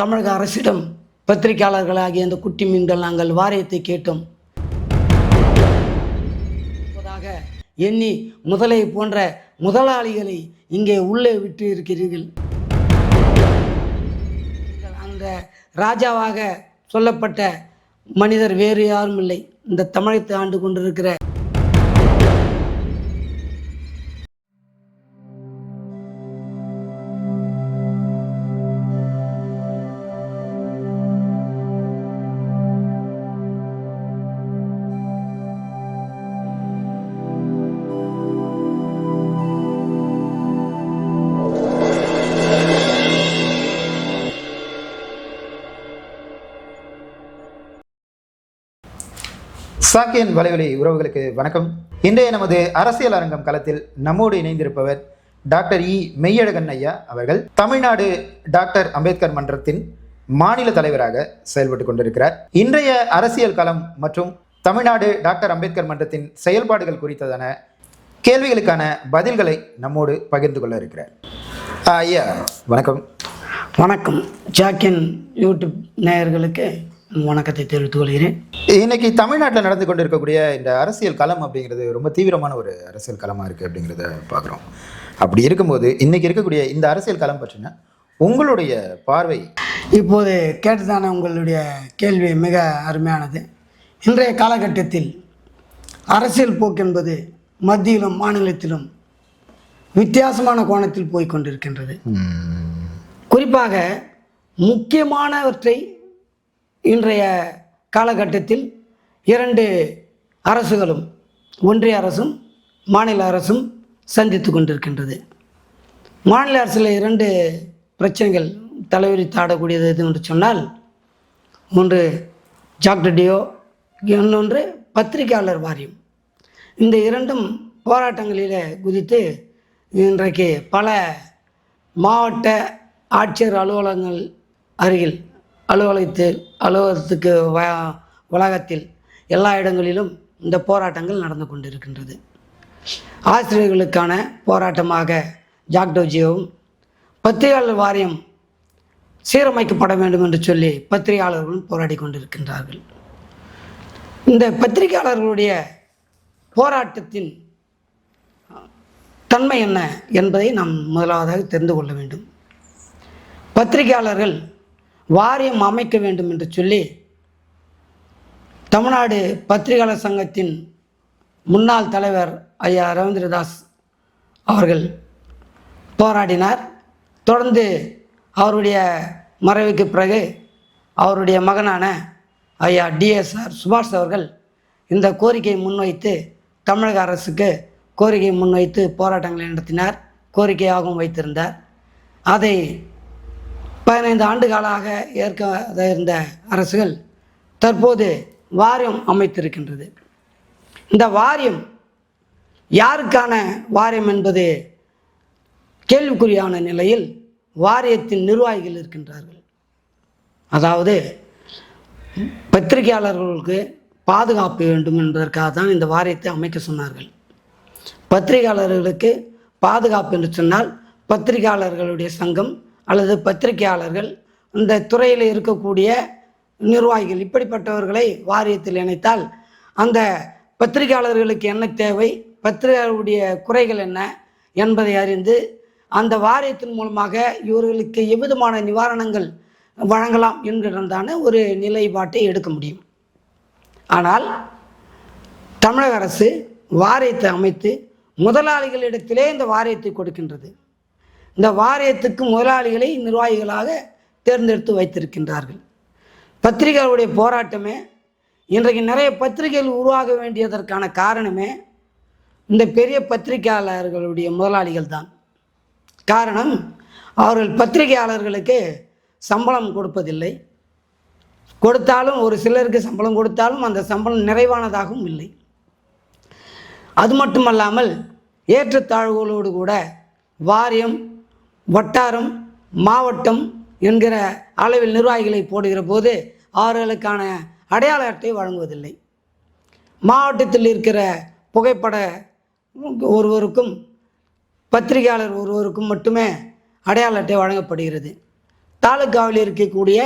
தமிழக அரசிடம் பத்திரிகையாளர்களாகிய அந்த குட்டி மீன்கள் நாங்கள் வாரியத்தை கேட்டோம். எண்ணி முதலை போன்ற முதலாளிகளை இங்கே உள்ளே விட்டு இருக்கிறீர்கள். அந்த ராஜாவாக சொல்லப்பட்ட மனிதர் வேறு யாரும் இல்லை இந்த தமிழத்தை ஆண்டு கொண்டிருக்கிற சாக்கியன் வலைவலி உறவுகளுக்கு வணக்கம். இன்றைய நமது அரசியல் அரங்கம் களத்தில் நம்மோடு இணைந்திருப்பவர் டாக்டர் இ மெய்யழகன் ஐயா அவர்கள். தமிழ்நாடு டாக்டர் அம்பேத்கர் மன்றத்தின் மாநில தலைவராக செயல்பட்டு கொண்டிருக்கிறார். இன்றைய அரசியல் களம் மற்றும் தமிழ்நாடு டாக்டர் அம்பேத்கர் மன்றத்தின் செயல்பாடுகள் குறித்ததான கேள்விகளுக்கான பதில்களை நம்மோடு பகிர்ந்து கொள்ள இருக்கிறார். ஐயா வணக்கம். வணக்கம். ஜாக்கின் யூடியூப் நேயர்களுக்கு வணக்கத்தை தெரிவித்துக் கொள்கிறேன். இன்னைக்கு தமிழ்நாட்டில் நடந்து கொண்டிருக்கக்கூடிய இந்த அரசியல் களம் அப்படிங்கிறது ரொம்ப தீவிரமான ஒரு அரசியல் களமாக இருக்குது அப்படிங்கிறத பார்க்குறோம். அப்படி இருக்கும்போது இன்னைக்கு இருக்கக்கூடிய இந்த அரசியல் களம் பற்றின உங்களுடைய பார்வை? இப்போது கேட்டதான உங்களுடைய கேள்வி மிக அருமையானது. இன்றைய காலகட்டத்தில் அரசியல் போக்கு என்பது மத்தியிலும் மாநிலத்திலும் வித்தியாசமான கோணத்தில் போய் கொண்டிருக்கின்றது. குறிப்பாக முக்கியமானவற்றை இன்றைய காலகட்டத்தில் இரண்டு அரசுகளும் ஒன்றிய அரசும் மாநில அரசும் சந்தித்து கொண்டிருக்கின்றது. மாநில அரசில் இரண்டு பிரச்சனைகள் தலைவரி ஆடக்கூடியது எது என்று சொன்னால் ஒன்று ஜாக்டடியோ இன்னொன்று பத்திரிகையாளர் வாரியம். இந்த இரண்டும் போராட்டங்களில் குதித்து இன்றைக்கு பல மாவட்ட ஆட்சியர் அலுவலகங்கள் அருகில் அலுவலகத்தில் அலுவலகத்துக்கு வ உலகத்தில் எல்லா இடங்களிலும் இந்த போராட்டங்கள் நடந்து கொண்டிருக்கின்றது. ஆசிரியர்களுக்கான போராட்டமாக ஜாக்டோஜியோவும் பத்திரிகையாளர் வாரியம் சீரமைக்கப்பட வேண்டும் என்று சொல்லி பத்திரிகையாளர்களும் போராடி கொண்டிருக்கின்றார்கள். இந்த பத்திரிகையாளர்களுடைய போராட்டத்தின் தன்மை என்ன என்பதை நாம் முதலாவதாக தெரிந்து கொள்ள வேண்டும். பத்திரிகையாளர்கள் வாரியம் அமைக்க வேண்டும் என்று சொல்லி தமிழ்நாடு பத்திரிகையாளர் சங்கத்தின் முன்னாள் தலைவர் ஐயா ரவீந்திரதாஸ் அவர்கள் போராடினார். தொடர்ந்து அவருடைய மறைவுக்கு பிறகு அவருடைய மகனான ஐயா டிஎஸ்ஆர் சுபாஷ் அவர்கள் இந்த கோரிக்கையை முன்வைத்து தமிழக அரசுக்கு கோரிக்கை முன்வைத்து போராட்டங்களை நடத்தினார். கோரிக்கையாகவும் வைத்திருந்தார். அதை பதினைந்து ஆண்டுகாலாக ஏற்க இருந்த அரசுகள் தற்போது வாரியம் அமைத்திருக்கின்றது. இந்த வாரியம் யாருக்கான வாரியம் என்பது கேள்விக்குறியான நிலையில் வாரியத்தின் நிர்வாகிகள் இருக்கின்றார்கள். அதாவது பத்திரிகையாளர்களுக்கு பாதுகாப்பு வேண்டும் என்பதற்காக தான் இந்த வாரியத்தை அமைக்க சொன்னார்கள். பத்திரிகையாளர்களுக்கு பாதுகாப்பு என்று சொன்னால் பத்திரிகையாளர்களுடைய சங்கம் அல்லது பத்திரிகையாளர்கள் இந்த துறையில் இருக்கக்கூடிய நிர்வாகிகள் இப்படிப்பட்டவர்களை வாரியத்தில் இணைத்தால் அந்த பத்திரிகையாளர்களுக்கு என்ன தேவை பத்திரிகையாளருடைய குறைகள் என்ன என்பதை அறிந்து அந்த வாரியத்தின் மூலமாக இவர்களுக்கு எவ்விதமான நிவாரணங்கள் வழங்கலாம் என்கிறதான ஒரு நிலைப்பாட்டை எடுக்க முடியும். ஆனால் தமிழக அரசு வாரியத்தை அமைத்து முதலாளிகளிடத்திலே இந்த வாரியத்தை கொடுக்கின்றது. இந்த வாரியத்துக்கு முதலாளிகளை நிர்வாகிகளாக தேர்ந்தெடுத்து வைத்திருக்கின்றார்கள். பத்திரிகைகளுடைய போராட்டமே இன்றைக்கு நிறைய பத்திரிகைகள் உருவாக வேண்டியதற்கான காரணமே இந்த பெரிய பத்திரிகையாளர்களுடைய முதலாளிகள் தான். காரணம் அவர்கள் பத்திரிகையாளர்களுக்கு சம்பளம் கொடுப்பதில்லை. கொடுத்தாலும் ஒரு சிலருக்கு சம்பளம் கொடுத்தாலும் அந்த சம்பளம் நிறைவானதாகவும் இல்லை. அது மட்டுமல்லாமல் ஏற்றத்தாழ்வுகளோடு கூட வாரியம் வட்டாரம் மாவட்டம் என்கிற அளவில் நிர்வாகிகளை போடுகிற போது அவர்களுக்கான அடையாள அட்டை வழங்குவதில்லை. மாவட்டத்தில் இருக்கிற புகைப்பட ஒருவருக்கும் பத்திரிகையாளர் ஒருவருக்கும் மட்டுமே அடையாள அட்டை வழங்கப்படுகிறது. தாலுக்காவில் இருக்கக்கூடிய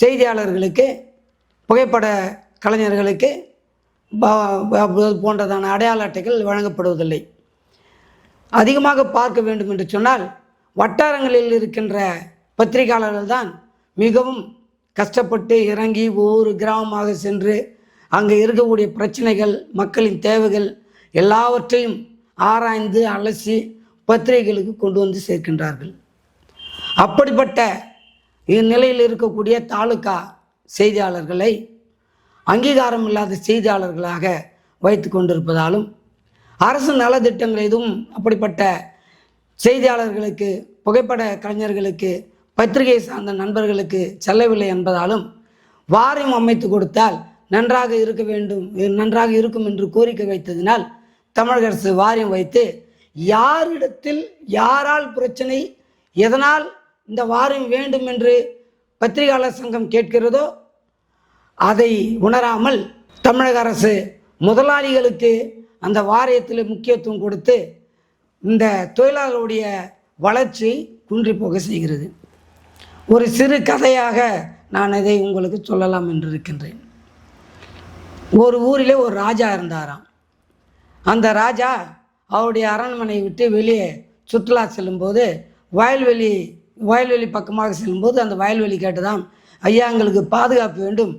செய்தியாளர்களுக்கு புகைப்பட கலைஞர்களுக்கு போன்றதான அடையாள அட்டைகள் வழங்கப்படுவதில்லை. அதிகமாக பார்க்க வேண்டும் என்று சொன்னால் வட்டாரங்களில் இருக்கின்ற பத்திரிகையாளர்கள் தான் மிகவும் கஷ்டப்பட்டு இறங்கி ஒவ்வொரு கிராமமாக சென்று அங்கே இருக்கக்கூடிய பிரச்சனைகள் மக்களின் தேவைகள் எல்லாவற்றையும் ஆராய்ந்து அலசி பத்திரிகைகளுக்கு கொண்டு வந்து சேர்க்கின்றார்கள். அப்படிப்பட்ட இந்நிலையில் இருக்கக்கூடிய தாலுகா செய்தியாளர்களை அங்கீகாரம் இல்லாத செய்தியாளர்களாக வைத்து கொண்டிருப்பதாலும் அரசு நலத்திட்டங்கள் எதுவும் அப்படிப்பட்ட செய்தியாளர்களுக்கு புகைப்பட கலைஞர்களுக்கு பத்திரிகை சார்ந்த நண்பர்களுக்கு செல்லவில்லை என்பதாலும் வாரியம் அமைத்து கொடுத்தால் நன்றாக இருக்க வேண்டும் நன்றாக இருக்கும் என்று கோரிக்கை வைத்ததினால் தமிழக அரசு வாரியம் வைத்து யாரிடத்தில் யாரால் பிரச்சனை எதனால் இந்த வாரியம் வேண்டும் என்று பத்திரிகையாளர் சங்கம் கேட்கிறதோ அதை உணராமல் தமிழக அரசு முதலாளிகளுக்கு அந்த வாரியத்தில் முக்கியத்துவம் கொடுத்து இந்த தொழிலாளர்களுடைய வளர்ச்சி குன்றி போக செய்கிறது. ஒரு சிறு கதையாக நான் இதை உங்களுக்கு சொல்லலாம் என்று இருக்கின்றேன். ஒரு ஊரிலே ஒரு ராஜா இருந்தாராம். அந்த ராஜா அவருடைய அரண்மனையை விட்டு வெளியே சுற்றுலா செல்லும்போது வயல்வெளி வயல்வெளி பக்கமாக செல்லும்போது அந்த வயல்வெளி கேட்டுதான் ஐயா எங்களுக்கு பாதுகாப்பு வேண்டும்.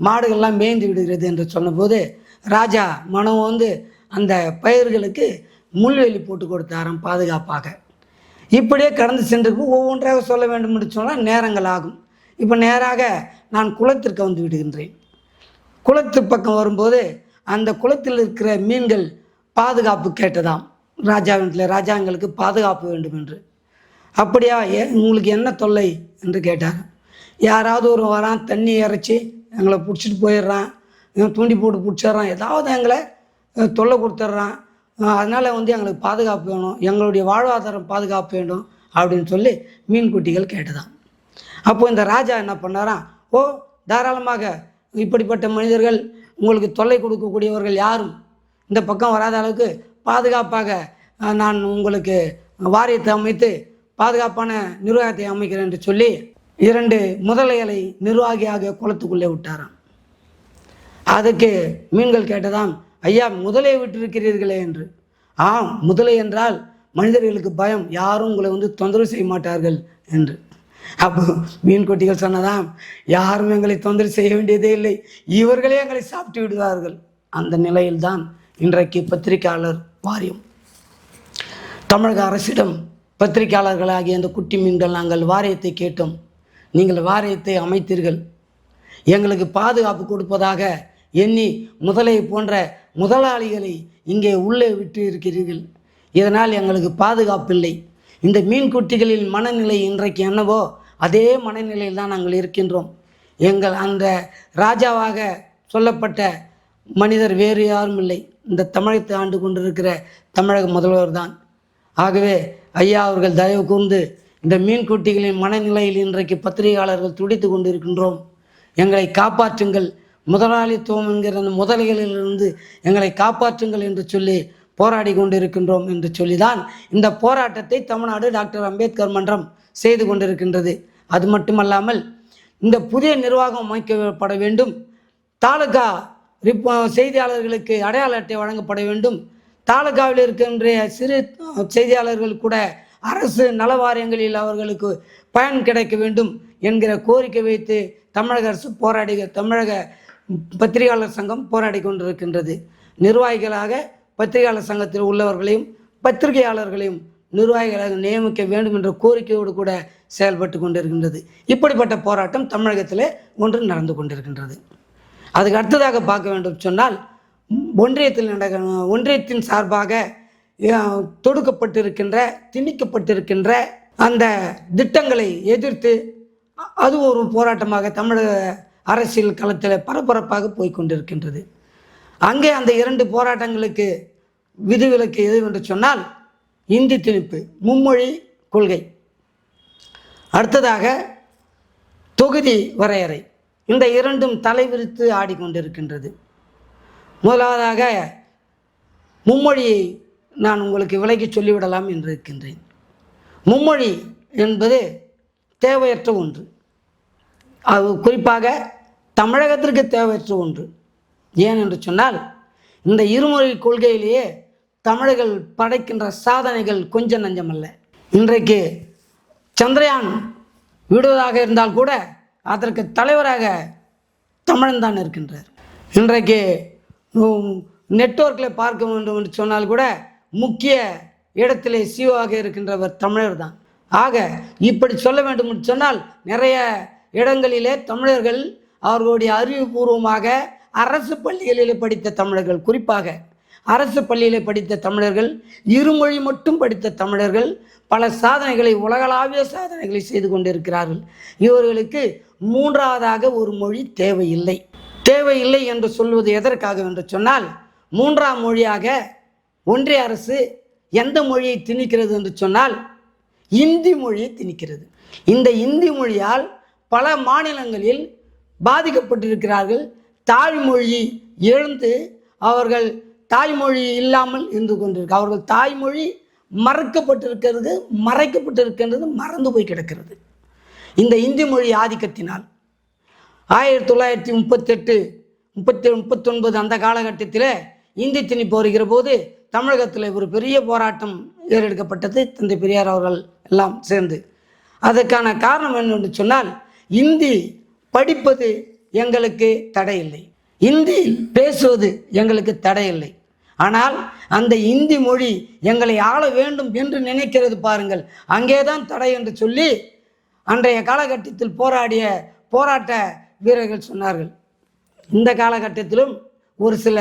மாடுகள்லாம் மேய்ந்து விடுகிறது என்று சொன்னபோது ராஜா மனம் வந்து அந்த பயிர்களுக்கு முள்வேலி போட்டு கொடுத்தாராம் பாதுகாப்பாக. இப்படியே கடந்து சென்று ஒவ்வொன்றாக சொல்ல வேண்டும் என்று சொன்னால் நேரங்கள் ஆகும். இப்போ நேராக நான் குளத்திற்கு வந்து விடுகின்றேன். குளத்து பக்கம் வரும்போது அந்த குளத்தில் இருக்கிற மீன்கள் பாதுகாப்பு கேட்டதாம். ராஜாவிடத்தில் ராஜா எங்களுக்கு பாதுகாப்பு வேண்டும் என்று. அப்படியா ஏ உங்களுக்கு என்ன தொல்லை என்று கேட்டார். யாராவது ஒரு வரான் தண்ணி இறைச்சி எங்களை பிடிச்சிட்டு போயிடுறான் தூண்டி போட்டு பிடிச்சிடுறான் ஏதாவது எங்களை தொல்லை கொடுத்துட்றான் அதனால் வந்து எங்களுக்கு பாதுகாப்பு வேணும். எங்களுடைய வாழ்வாதாரம் பாதுகாப்பு வேண்டும் அப்படின்னு சொல்லி மீன் குட்டிகள் கேட்டதாம். அப்போ இந்த ராஜா என்ன பண்ணாராம் ஓ தாராளமாக இப்படிப்பட்ட மனிதர்கள் உங்களுக்கு தொல்லை கொடுக்கக்கூடியவர்கள் யாரும் இந்த பக்கம் வராத அளவுக்கு பாதுகாப்பாக நான் உங்களுக்கு வாரியத்தை அமைத்து பாதுகாப்பான நிர்வாகத்தை அமைக்கிறேன் என்று சொல்லி இரண்டு முதலைகளை நிர்வாகியாக குளத்துக்குள்ளே விட்டாராம். அதுக்கு மீன்கள் கேட்டதாம் ஐயா முதலை விட்டிருக்கிறீர்களே என்று. ஆம் முதலை என்றால் மனிதர்களுக்கு பயம் யாரும் உங்களை வந்து தொந்தரவு செய்ய மாட்டார்கள் என்று. அப்போ மீன் கொட்டிகள் சொன்னதாம் யாரும் எங்களை தொந்தரவு செய்ய வேண்டியதே இல்லை இவர்களே எங்களை சாப்பிட்டு விடுவார்கள். அந்த நிலையில்தான் இன்றைக்கு பத்திரிகையாளர் வாரியம். தமிழக அரசிடம் பத்திரிகையாளர்களாகிய அந்த குட்டி மீன்கள் நாங்கள் வாரியத்தை கேட்டோம். நீங்கள் வாரியத்தை அமைத்தீர்கள். எங்களுக்கு பாதுகாப்பு கொடுப்பதாக எண்ணி முதலை போன்ற முதலாளிகளை இங்கே உள்ளே விட்டு இருக்கிறீர்கள். இதனால் எங்களுக்கு பாதுகாப்பில்லை. இந்த மீன் குட்டிகளின் மனநிலை இன்றைக்கு என்னவோ அதே மனநிலையில் தான் நாங்கள் இருக்கின்றோம். எங்கள் அந்த ராஜாவாக சொல்லப்பட்ட மனிதர் வேறு யாரும் இல்லை. இந்த தமிழகத்தை ஆண்டு கொண்டிருக்கிற தமிழக முதல்வர் தான். ஆகவே ஐயா அவர்கள் தயவு கூர்ந்து இந்த மீன் குட்டிகளின் மனநிலையில் இன்றைக்கு பத்திரிகையாளர்கள் துடித்து கொண்டிருக்கின்றோம். எங்களை காப்பாற்றுங்கள். முதலாளித்துவம் என்கிற அந்த முதலைகளிலிருந்து எங்களை காப்பாற்றுங்கள் என்று சொல்லி போராடி கொண்டிருக்கின்றோம் என்று சொல்லிதான் இந்த போராட்டத்தை தமிழ்நாடு டாக்டர் அம்பேத்கர் மன்றம் செய்து கொண்டிருக்கின்றது. அது மட்டுமல்லாமல் இந்த புதிய நிர்வாகம் அமைக்கப்பட வேண்டும். தாலுகா ரிப்போ செய்தியாளர்களுக்கு அடையாள அட்டை வழங்கப்பட வேண்டும். தாலுகாவில் இருக்கின்ற சிறு செய்தியாளர்கள் கூட அரசு நல வாரியங்களில் அவர்களுக்கு பயன் கிடைக்க வேண்டும் என்கிற கோரிக்கை வைத்து தமிழக அரசு போராடி தமிழக பத்திரிகையாளர் சங்கம் போராடி கொண்டிருக்கின்றது. நிர்வாகிகளாக பத்திரிகையாளர் சங்கத்தில் உள்ளவர்களையும் பத்திரிகையாளர்களையும் நிர்வாகிகளாக நியமிக்க வேண்டும் என்ற கோரிக்கையோடு கூட செயல்பட்டு கொண்டிருக்கின்றது. இப்படிப்பட்ட போராட்டம் தமிழகத்தில் ஒன்று நடந்து கொண்டிருக்கின்றது. அதுக்கு அடுத்ததாக பார்க்க வேண்டும் சொன்னால் ஒன்றியத்தில் நடக்க ஒன்றியத்தின் சார்பாக தொடுக்கப்பட்டிருக்கின்ற திணிக்கப்பட்டிருக்கின்ற அந்த திட்டங்களை எதிர்த்து அது ஒரு போராட்டமாக தமிழக அரசியல் களத்தில் பரபரப்பாக போய்கொண்டிருக்கின்றது அங்கே அந்த இரண்டு போராட்டங்களுக்கு விதிவிலக்கு எது என்று சொன்னால் இந்தி திணிப்பு மும்மொழி கொள்கை. அடுத்ததாக தொகுதி வரையறை. இந்த இரண்டும் தலைவிரித்து ஆடிக்கொண்டிருக்கின்றது. முதலாவதாக மும்மொழியை நான் உங்களுக்கு விலகி சொல்லிவிடலாம் என்று இருக்கின்றேன். மும்மொழி என்பது தேவையற்ற ஒன்று. அது குறிப்பாக தமிழகத்திற்கு தேவையற்ற ஒன்று. ஏன் என்று சொன்னால் இந்த இருமொழி கொள்கையிலேயே தமிழர்கள் படைக்கின்ற சாதனைகள் கொஞ்சம் நஞ்சமல்ல. இன்றைக்கு சந்திரயான் விடுவதாக இருந்தால் கூட அதற்கு தலைவராக தமிழன் தான் இருக்கின்றார். இன்றைக்கு நெட்வொர்க்கில் பார்க்க வேண்டும் என்று சொன்னால் கூட முக்கிய இடத்திலே சிஓவாக இருக்கின்றவர் தமிழர் தான். ஆக இப்படி சொல்ல வேண்டும் என்று சொன்னால் நிறைய இடங்களிலே தமிழர்கள் அவர்களுடைய அறிவுபூர்வமாக அரசு பள்ளிகளில் படித்த தமிழர்கள் குறிப்பாக அரசு பள்ளியில் படித்த தமிழர்கள் இருமொழி மட்டும் படித்த தமிழர்கள் பல சாதனைகளை உலகளாவிய சாதனைகளை செய்து கொண்டிருக்கிறார்கள். இவர்களுக்கு மூன்றாவதாக ஒரு மொழி தேவையில்லை. தேவையில்லை என்று சொல்வது எதற்காக என்று சொன்னால் மூன்றாம் மொழியாக ஒன்றிய அரசு எந்த மொழியை திணிக்கிறது என்று சொன்னால் இந்தி மொழியை திணிக்கிறது. இந்த இந்தி மொழியால் பல மாநிலங்களில் பாதிக்கப்பட்டிருக்கிறார்கள். தாய்மொழி எழுந்து அவர்கள் தாய்மொழி இல்லாமல் இருந்து கொண்டிருக்கு அவர்கள் தாய்மொழி மறக்கப்பட்டிருக்கிறது மறைக்கப்பட்டிருக்கின்றது மறந்து போய் கிடக்கிறது. இந்த இந்தி மொழி ஆதிக்கத்தினால் ஆயிரத்தி தொள்ளாயிரத்தி முப்பத்தெட்டு முப்பத்தி முப்பத்தொன்பது அந்த காலகட்டத்தில் இந்தி திணிப்பு வருகிற போது தமிழகத்தில் ஒரு பெரிய போராட்டம் ஏறெடுக்கப்பட்டது. தந்தை பெரியார் அவர்கள் எல்லாம் சேர்ந்து. அதற்கான காரணம் என்னென்று சொன்னால் இந்தி படிப்பது எங்களுக்கு தடையில்லை. இந்தி பேசுவது எங்களுக்கு தடையில்லை. ஆனால் அந்த இந்தி மொழி எங்களை ஆள வேண்டும் என்று நினைக்கிறது பாருங்கள். அங்கேதான் தடை என்று சொல்லி அன்றைய காலகட்டத்தில் போராடிய போராட்ட வீரர்கள் சொன்னார்கள். இந்த காலகட்டத்திலும் ஒரு சில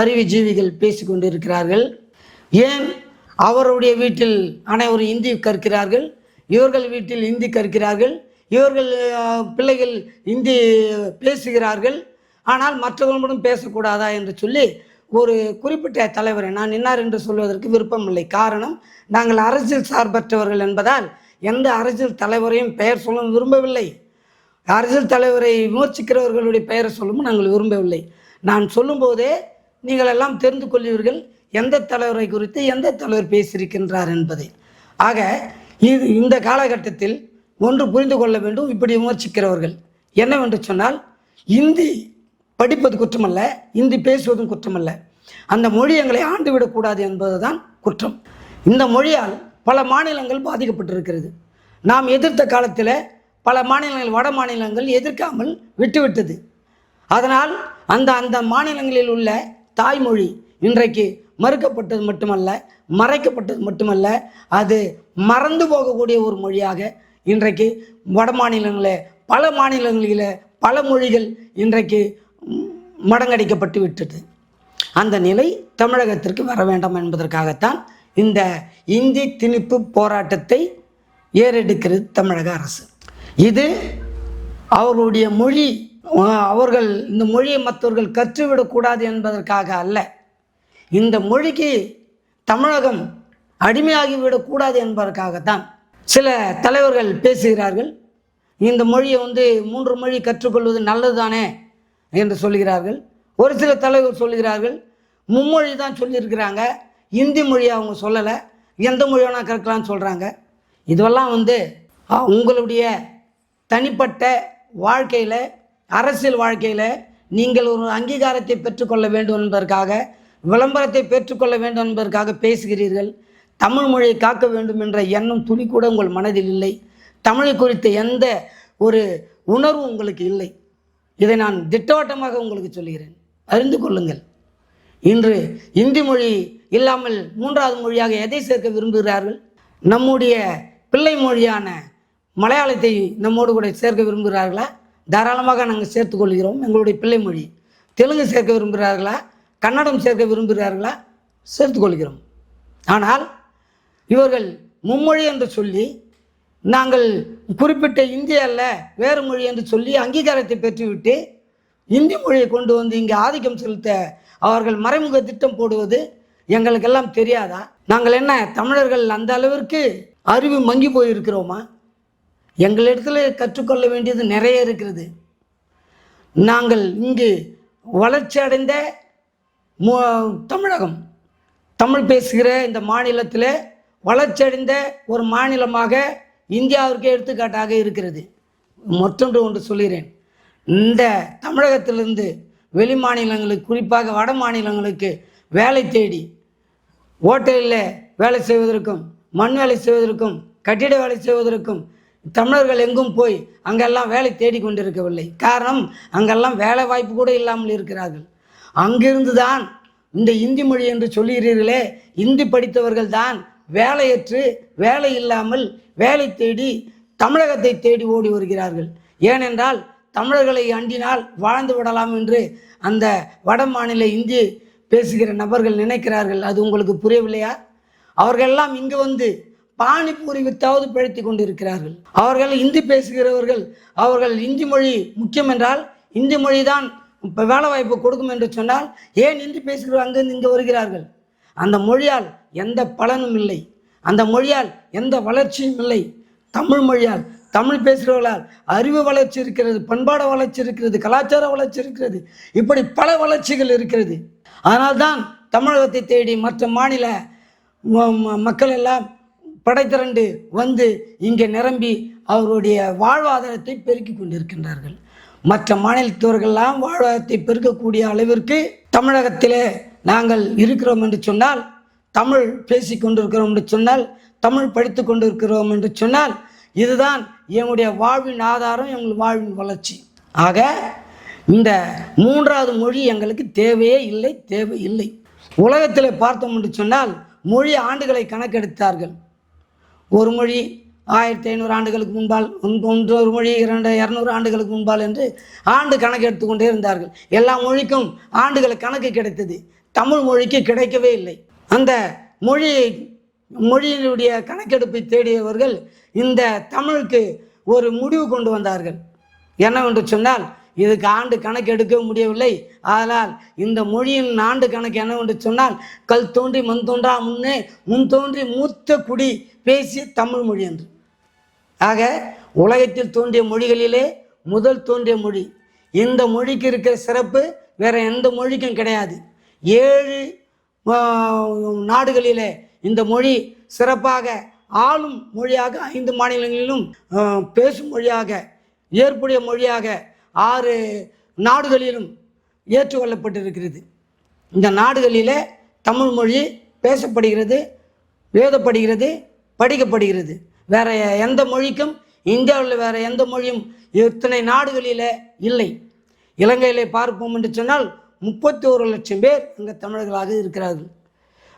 அறிவுஜீவிகள் பேசிக்கொண்டு இருக்கிறார்கள் ஏன்? அவருடைய வீட்டில் அனைவரும் இந்தி கற்கிறார்கள். இவர்கள் வீட்டில் இந்தி கற்கிறார்கள். இவர்கள் பிள்ளைகள் இந்தி பேசுகிறார்கள். ஆனால் மற்றவர்களுடன் பேசக்கூடாதா என்று சொல்லி ஒரு குறிப்பிட்ட தலைவரை நான் இன்னார் என்று சொல்வதற்கு விருப்பமில்லை. காரணம் நாங்கள் அரசியல் சார்பற்றவர்கள் என்பதால் எந்த அரசியல் தலைவரையும் பெயர் சொல்ல விரும்பவில்லை. அரசியல் தலைவரை விமர்சிக்கிறவர்களுடைய பெயரை சொல்லவும் நாங்கள் விரும்பவில்லை. நான் சொல்லும்போதே நீங்கள் எல்லாம் தெரிந்து கொள்வீர்கள் எந்த தலைவரை குறித்து எந்த தலைவர் பேசியிருக்கின்றார் என்பதை. ஆக இது இந்த காலகட்டத்தில் ஒன்று புரிந்து கொள்ள வேண்டும் இப்படி விமர்சிக்கிறவர்கள். என்னவென்று சொன்னால் இந்தி படிப்பது குற்றமல்ல இந்தி பேசுவதும் குற்றமல்ல. அந்த மொழி எங்களை ஆண்டு விடக்கூடாது என்பதுதான் குற்றம். இந்த மொழியால் பல மாநிலங்கள் பாதிக்கப்பட்டிருக்கிறது. நாம் எதிர்த்த காலத்தில் பல மாநிலங்கள் வட மாநிலங்கள் எதிர்க்காமல் விட்டுவிட்டது. அதனால் அந்த அந்த மாநிலங்களில் உள்ள தாய்மொழி இன்றைக்கு மறுக்கப்பட்டது மட்டுமல்ல மறைக்கப்பட்டது மட்டுமல்ல அது மறந்து போகக்கூடிய ஒரு மொழியாக இன்றைக்கு வட மாநிலங்களில் பல மாநிலங்களில் பல மொழிகள் இன்றைக்கு மடங்கடிக்கப்பட்டு விட்டது. அந்த நிலை தமிழகத்திற்கு வர வேண்டாம் என்பதற்காகத்தான் இந்த இந்தி திணிப்பு போராட்டத்தை ஏறெடுக்கிறது தமிழக அரசு. இது அவர்களுடைய மொழி அவர்கள் இந்த மொழியை மற்றவர்கள் கற்றுவிடக்கூடாது என்பதற்காக அல்ல. இந்த மொழிக்கு தமிழகம் அடிமையாகிவிடக்கூடாது என்பதற்காகத்தான் சில தலைவர்கள் பேசுகிறார்கள். இந்த மொழியை வந்து மூன்று மொழி கற்றுக்கொள்வது நல்லதுதானே என்று சொல்கிறார்கள். ஒரு சில தலைவர் சொல்கிறார்கள் மும்மொழி தான் சொல்லியிருக்கிறாங்க இந்தி மொழியை அவங்க சொல்லலை எந்த மொழி வேணால் கற்கலாம்னு சொல்கிறாங்க இதுவெல்லாம் வந்து உங்களுடைய தனிப்பட்ட வாழ்க்கையில் அரசியல் வாழ்க்கையில் நீங்கள் ஒரு அங்கீகாரத்தை பெற்றுக்கொள்ள வேண்டும் என்பதற்காக விளம்பரத்தை பெற்றுக்கொள்ள வேண்டும் என்பதற்காக பேசுகிறீர்கள். தமிழ் மொழியை காக்க வேண்டும் என்ற எண்ணம் துளி கூட உங்கள் மனதில் இல்லை. தமிழை குறித்த எந்த ஒரு உணர்வும் உங்களுக்கு இல்லை. இதை நான் திட்டவட்டமாக உங்களுக்கு சொல்கிறேன் அறிந்து கொள்ளுங்கள். இன்று இந்தி மொழி இல்லாமல் மூன்றாவது மொழியாக எதை சேர்க்க விரும்புகிறார்கள்? நம்முடைய பிள்ளை மொழியான மலையாளத்தை நம்மோடு கூட சேர்க்க விரும்புகிறார்களா? தாராளமாக நாங்கள் சேர்த்துக்கொள்கிறோம் எங்களுடைய பிள்ளை மொழி. தெலுங்கு சேர்க்க விரும்புகிறார்களா? கன்னடம் சேர்க்க விரும்புகிறார்களா? சேர்த்துக்கொள்கிறோம் ஆனால் இவர்கள் மும்மொழி என்று சொல்லி நாங்கள் குறிப்பிட்ட இந்திய அல்ல வேறு மொழி என்று சொல்லி அங்கீகாரத்தை பெற்றுவிட்டு இந்தி மொழியை கொண்டு வந்து இங்கே ஆதிக்கம் செலுத்த அவர்கள் மறைமுக திட்டம் போடுவது எங்களுக்கெல்லாம் தெரியாதா? நாங்கள் என்ன தமிழர்கள் அந்த அளவிற்கு அறிவு மங்கி போயிருக்கிறோமா? எங்களிடத்தில் கற்றுக்கொள்ள வேண்டியது நிறைய இருக்கிறது. நாங்கள் இங்கு வளர்ச்சி அடைந்த மு- தமிழகம். தமிழ் பேசுகிற இந்த மாநிலத்தில் வளர்ச்சியடைந்த ஒரு மாநிலமாக இந்தியாவிற்கு எடுத்துக்காட்டாக இருக்கிறது. மற்றொன்று ஒன்று சொல்கிறேன் இந்த தமிழகத்திலிருந்து வெளி மாநிலங்களுக்கு குறிப்பாக வட மாநிலங்களுக்கு வேலை தேடி ஓட்டலில் வேலை செய்வதற்கும் மண் வேலை செய்வதற்கும் கட்டிட வேலை செய்வதற்கும் தமிழர்கள் எங்கும் போய் அங்கெல்லாம் வேலை தேடி கொண்டிருக்கவில்லை. காரணம் அங்கெல்லாம் வேலை வாய்ப்பு கூட இல்லாமல் இருக்கிறார்கள். அங்கிருந்து தான் இந்த இந்தி மொழி என்று சொல்கிறீர்களே இந்தி படித்தவர்கள் தான் வேலையற்று வேலை இல்லாமல் வேலை தேடி தமிழகத்தை தேடி ஓடி வருகிறார்கள். ஏனென்றால் தமிழர்களை அண்டினால் வாழ்ந்து விடலாம் என்று அந்த வட மாநில இந்தி பேசுகிற நபர்கள் நினைக்கிறார்கள். அது உங்களுக்கு புரியவில்லையா? அவர்களெல்லாம் இங்கு வந்து பானிபூரி வித்தாவது பிழைத்து கொண்டிருக்கிறார்கள். அவர்கள் இந்தி பேசுகிறவர்கள் அவர்கள் இந்தி மொழி முக்கியம் என்றால் இந்தி மொழி தான் இப்போ வேலை வாய்ப்பு கொடுக்கும் என்று சொன்னால் ஏன் இந்தி பேசுகிறவர்கள் அங்கிருந்து இங்கே வருகிறார்கள்? அந்த மொழியால் எந்த பலனும் இல்லை. அந்த மொழியால் எந்த வளர்ச்சியும் இல்லை. தமிழ் மொழியால் தமிழ் பேசுகிறவர்களால் அறிவு வளர்ச்சி இருக்கிறது பண்பாடு வளர்ச்சி இருக்கிறது கலாச்சார வளர்ச்சி இருக்கிறது. இப்படி பல வளர்ச்சிகள் இருக்கிறது. அதனால்தான் தமிழகத்தை தேடி மற்ற மாநில ம- ம- மக்கள் எல்லாம் படைத்திரண்டு வந்து இங்கே நிரம்பி அவருடைய வாழ்வாதாரத்தை பெருக்கிக் கொண்டிருக்கின்றார்கள். மற்ற மாநிலத்தவர்கள்லாம் வாழ்வாதாரத்தை பெருக்கக்கூடிய அளவிற்கு தமிழகத்திலே நாங்கள் இருக்கிறோம் என்று சொன்னால் தமிழ் பேசி கொண்டிருக்கிறோம் என்று சொன்னால் தமிழ் படித்து கொண்டிருக்கிறோம் என்று சொன்னால் இதுதான் எங்களுடைய வாழ்வின் ஆதாரம் எங்கள் வாழ்வின் வளர்ச்சி. ஆக இந்த மூன்றாவது மொழி எங்களுக்கு தேவையே இல்லை தேவை இல்லை. உலகத்தில் பார்த்தோம் என்று சொன்னால் மொழி ஆண்டுகளை கணக்கெடுத்தார்கள். ஒரு மொழி ஆயிரத்தி ஐநூறு ஆண்டுகளுக்கு முன்பால் ஒன்றொரு மொழி இரண்டு இரநூறு ஆண்டுகளுக்கு முன்பால் என்று ஆண்டு கணக்கு எடுத்துக்கொண்டே இருந்தார்கள். எல்லா மொழிக்கும் ஆண்டுகள் கணக்கு கிடைத்தது. தமிழ் மொழிக்கு கிடைக்கவே இல்லை. அந்த மொழி மொழியினுடைய கணக்கெடுப்பை தேடியவர்கள் இந்த தமிழுக்கு ஒரு முடிவு கொண்டு வந்தார்கள். என்னவென்று சொன்னால் இதுக்கு ஆண்டு கணக்கு எடுக்க முடியவில்லை. ஆனால் இந்த மொழியின் ஆண்டு கணக்கு என்னவென்று சொன்னால் கல் தோன்றி மண் தோன்றா முன்னே முன் தோன்றி மூத்த குடி பேசிய தமிழ் மொழி என்று. ஆக உலகத்தில் தோன்றிய மொழிகளிலே முதல் தோன்றிய மொழி. இந்த மொழிக்கு இருக்கிற சிறப்பு வேற எந்த மொழிக்கும் கிடையாது. ஏழு நாடுகளிலே இந்த மொழி சிறப்பாக ஆளும் மொழியாக ஐந்து மாநிலங்களிலும் பேசும் மொழியாக ஏற்புடைய மொழியாக ஆறு நாடுகளிலும் ஏற்றுக்கொள்ளப்பட்டிருக்கிறது. இந்த நாடுகளிலே தமிழ் மொழி பேசப்படுகிறது எழுதப்படுகிறது படிக்கப்படுகிறது. வேற எந்த மொழிக்கும் இந்தியாவில் வேற எந்த மொழியும் இத்தனை நாடுகளிலே இல்லை. இலங்கையிலே பார்ப்போம் என்று சொன்னால் முப்பத்தி ஒரு லட்சம் பேர் இங்கே தமிழர்களாக இருக்கிறார்கள்.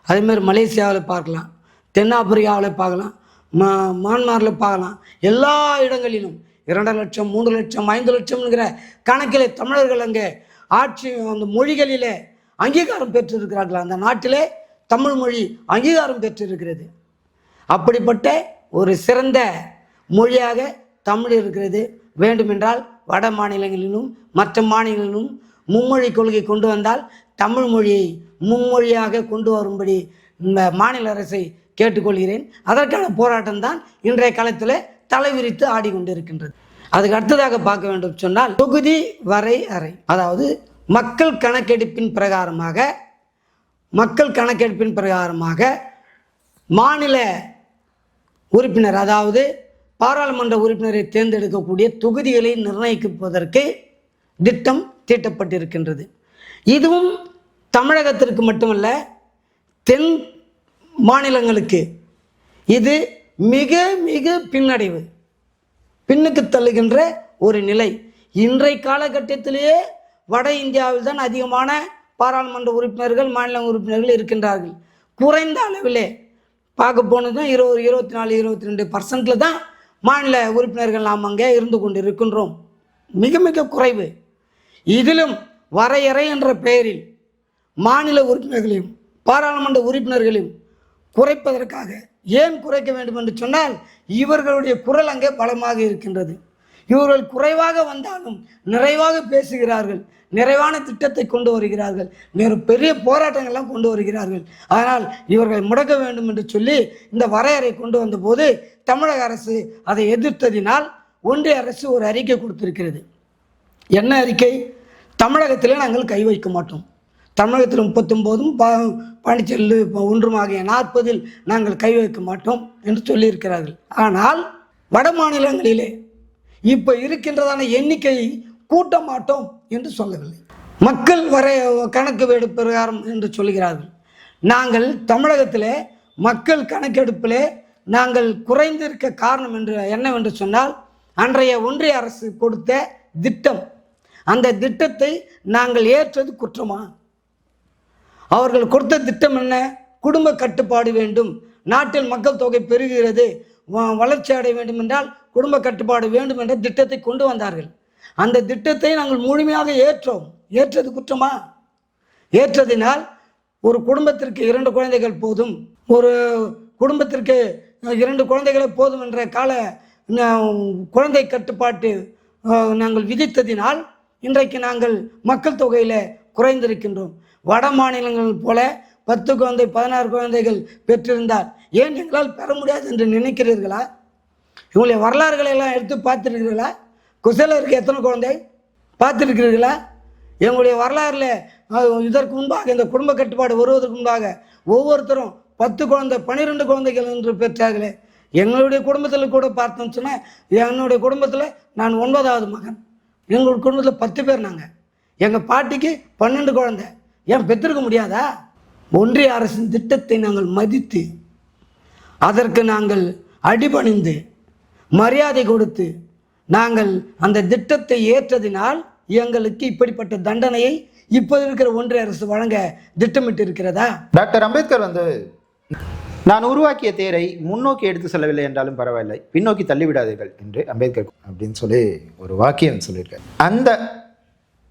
அதேமாதிரி மலேசியாவில் பார்க்கலாம் தென்னாப்பிரிக்காவில் பார்க்கலாம் மா மான்மாரில் பார்க்கலாம். எல்லா இடங்களிலும் இரண்டு லட்சம் மூன்று லட்சம் ஐந்து லட்சம்ங்கிற கணக்கில் தமிழர்கள் அங்கே ஆட்சி அந்த மொழிகளிலே அங்கீகாரம் பெற்றிருக்கிறார்கள். அந்த நாட்டிலே தமிழ் மொழி அங்கீகாரம் பெற்றிருக்கிறது. அப்படிப்பட்ட ஒரு சிறந்த மொழியாக தமிழ் இருக்கிறது. வேண்டுமென்றால் வட மாநிலங்களிலும் மற்ற மாநிலங்களிலும் மும்மொழி கொள்கை கொண்டு வந்தால் தமிழ் மொழியை மும்மொழியாக கொண்டு வரும்படி இந்த மாநில அரசை கேட்டுக்கொள்கிறேன். அதற்கான போராட்டம் தான் இன்றைய காலத்தில் தலைவிரித்து ஆடிக்கொண்டிருக்கின்றது. அதுக்கு அடுத்ததாக பார்க்க வேண்டும் சொன்னால் தொகுதி வரை அறை அதாவது மக்கள் கணக்கெடுப்பின் பிரகாரமாக மக்கள் கணக்கெடுப்பின் பிரகாரமாக மாநில உறுப்பினர் அதாவது பாராளுமன்ற உறுப்பினரை தேர்ந்தெடுக்கக்கூடிய தொகுதிகளை நிர்ணயிப்பதற்கு திட்டம் தீட்டப்பட்டிருக்கின்றது. இதுவும் தமிழகத்திற்கு மட்டுமல்ல தென் மாநிலங்களுக்கு. இது மிக மிக பின்னடைவு. பின்னுக்கு தள்ளுகின்ற ஒரு நிலை. இன்றைய காலகட்டத்திலேயே வட இந்தியாவில் தான் அதிகமான பாராளுமன்ற உறுப்பினர்கள் மாநில உறுப்பினர்கள் இருக்கின்றார்கள். குறைந்த அளவிலே பார்க்க போனதும் இருபது இருபத்தி நாலு இருபத்தி ரெண்டு பர்சன்டில் தான் மாநில உறுப்பினர்கள் நாம் அங்கே இருந்து கொண்டு இருக்கின்றோம் மிக மிக குறைவு. இதிலும் வரையறை என்ற பெயரில் மாநில உறுப்பினர்களையும் பாராளுமன்ற உறுப்பினர்களையும் குறைப்பதற்காக ஏன் குறைக்க வேண்டும் என்று சொன்னால் இவர்களுடைய குரல் அங்கே பலமாக இருக்கின்றது. இவர்கள் குறைவாக வந்தாலும் நிறைவாக பேசுகிறார்கள் நிறைவான திட்டத்தை கொண்டு வருகிறார்கள் வேறு பெரிய போராட்டங்கள்லாம் கொண்டு வருகிறார்கள். ஆனால் இவர்கள் முடக்க வேண்டும் என்று சொல்லி இந்த வரையறை கொண்டு வந்தபோது தமிழக அரசு அதை எதிர்த்ததினால் ஒன்றிய அரசு ஒரு அறிக்கை கொடுத்திருக்கிறது. என்ன அறிக்கை? தமிழகத்தில் நாங்கள் கை வைக்க மாட்டோம். தமிழகத்தில் முப்பத்தொம்போதும் பா பாண்டிச்சேரியில் இப்போ ஒன்றும் ஆகிய நாற்பதில் நாங்கள் கை வைக்க மாட்டோம் என்று சொல்லியிருக்கிறார்கள். ஆனால் வட மாநிலங்களிலே இப்போ இருக்கின்றதான எண்ணிக்கையை கூட்ட மாட்டோம் என்று சொல்லவில்லை. மக்கள் வர கணக்கு வேடு பிரகாரம் என்று சொல்கிறார்கள். நாங்கள் தமிழகத்தில் மக்கள் கணக்கெடுப்பிலே நாங்கள் குறைந்திருக்க காரணம் என்று என்னவென்று சொன்னால் அன்றைய ஒன்றிய அரசு கொடுத்த திட்டம் அந்த திட்டத்தை நாங்கள் ஏற்றது குற்றமா? அவர்கள் கொடுத்த திட்டம் என்ன? குடும்ப கட்டுப்பாடு வேண்டும். நாட்டில் மக்கள் தொகை பெறுகிறது வ- வளர்ச்சி அடைய வேண்டும் என்றால் குடும்ப கட்டுப்பாடு வேண்டும் என்ற திட்டத்தை கொண்டு வந்தார்கள். அந்த திட்டத்தை நாங்கள் முழுமையாக ஏற்றோம். ஏற்றது குற்றமா? ஏற்றதினால் ஒரு குடும்பத்திற்கு இரண்டு குழந்தைகள் போதும். ஒரு குடும்பத்திற்கு இரண்டு குழந்தைகளே போதும் என்ற கால குழந்தை கட்டுப்பாட்டு நாங்கள் விதித்ததினால் இன்றைக்கு நாங்கள் மக்கள் தொகையில் குறைந்திருக்கின்றோம். வட மாநிலங்கள் போல பத்து குழந்தை பதினாறு குழந்தைகள் பெற்றிருந்தார். ஏன் எங்களால் பெற முடியாது என்று நினைக்கிறீர்களா? இவங்களுடைய வரலாறுகளை எல்லாம் எடுத்து பார்த்துருக்கிறீர்களா? குசலருக்கு எத்தனை குழந்தை பார்த்துருக்கிறீர்களா? எங்களுடைய வரலாறில் இதற்கு முன்பாக இந்த குடும்ப கட்டுப்பாடு வருவதற்கு முன்பாக ஒவ்வொருத்தரும் பத்து குழந்தை பன்னிரெண்டு குழந்தைகள் என்று பெற்றார்களே. எங்களுடைய குடும்பத்தில் கூட பார்த்தோம்னு சொன்னால் என்னுடைய குடும்பத்தில் நான் ஒன்பதாவது மகன். எங்கள் குடும்பத்தில் பத்து பேர் நாங்கள் எங்கள் பாட்டிக்கு பன்னெண்டு குழந்தை. ஏன் பெற்றிருக்க முடியாதா? ஒன்றிய அரசின் திட்டத்தை நாங்கள் மதித்து அதற்கு நாங்கள் அடிபணிந்து மரியாதை கொடுத்து நாங்கள் அந்த திட்டத்தை ஏற்றதினால் எங்களுக்கு இப்படிப்பட்ட தண்டனையை இப்போது இருக்கிற ஒன்றிய அரசு வழங்க திட்டமிட்டு இருக்கிறதா டாக்டர் அம்பேத்கர் வந்து நான் உருவாக்கிய தேரை முன்னோக்கி எடுத்து செல்லவில்லை என்றாலும் பரவாயில்லை. பின்னோக்கி தள்ளிவிடாதீர்கள் என்று அம்பேத்கர் அப்படின்னு சொல்லி ஒரு வாக்கியம் சொல்லியிருக்கார். அந்த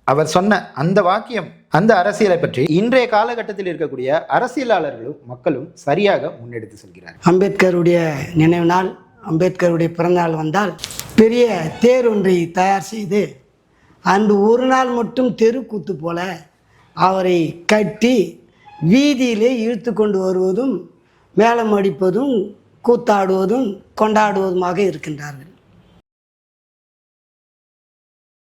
அவர் சொன்ன அந்த வாக்கியம் அந்த அரசியலை பற்றி இன்றைய காலகட்டத்தில் இருக்கக்கூடிய அரசியலாளர்களும் மக்களும் சரியாக முன்னெடுத்து செல்கிறார் அம்பேத்கருடைய நினைவு நாள் அம்பேத்கருடைய பிறந்தநாள் வந்தால் பெரிய தேர் ஒன்றை தயார் செய்து அன்று ஒரு நாள் மட்டும் தெருக்கூத்து போல அவரை கட்டி வீதியிலே இழுத்து கொண்டு வருவதும் மேளம் அடிப்பதும் கூத்தாடுவதும் கொண்டாடுவதுமாக இருக்கின்றார்கள்.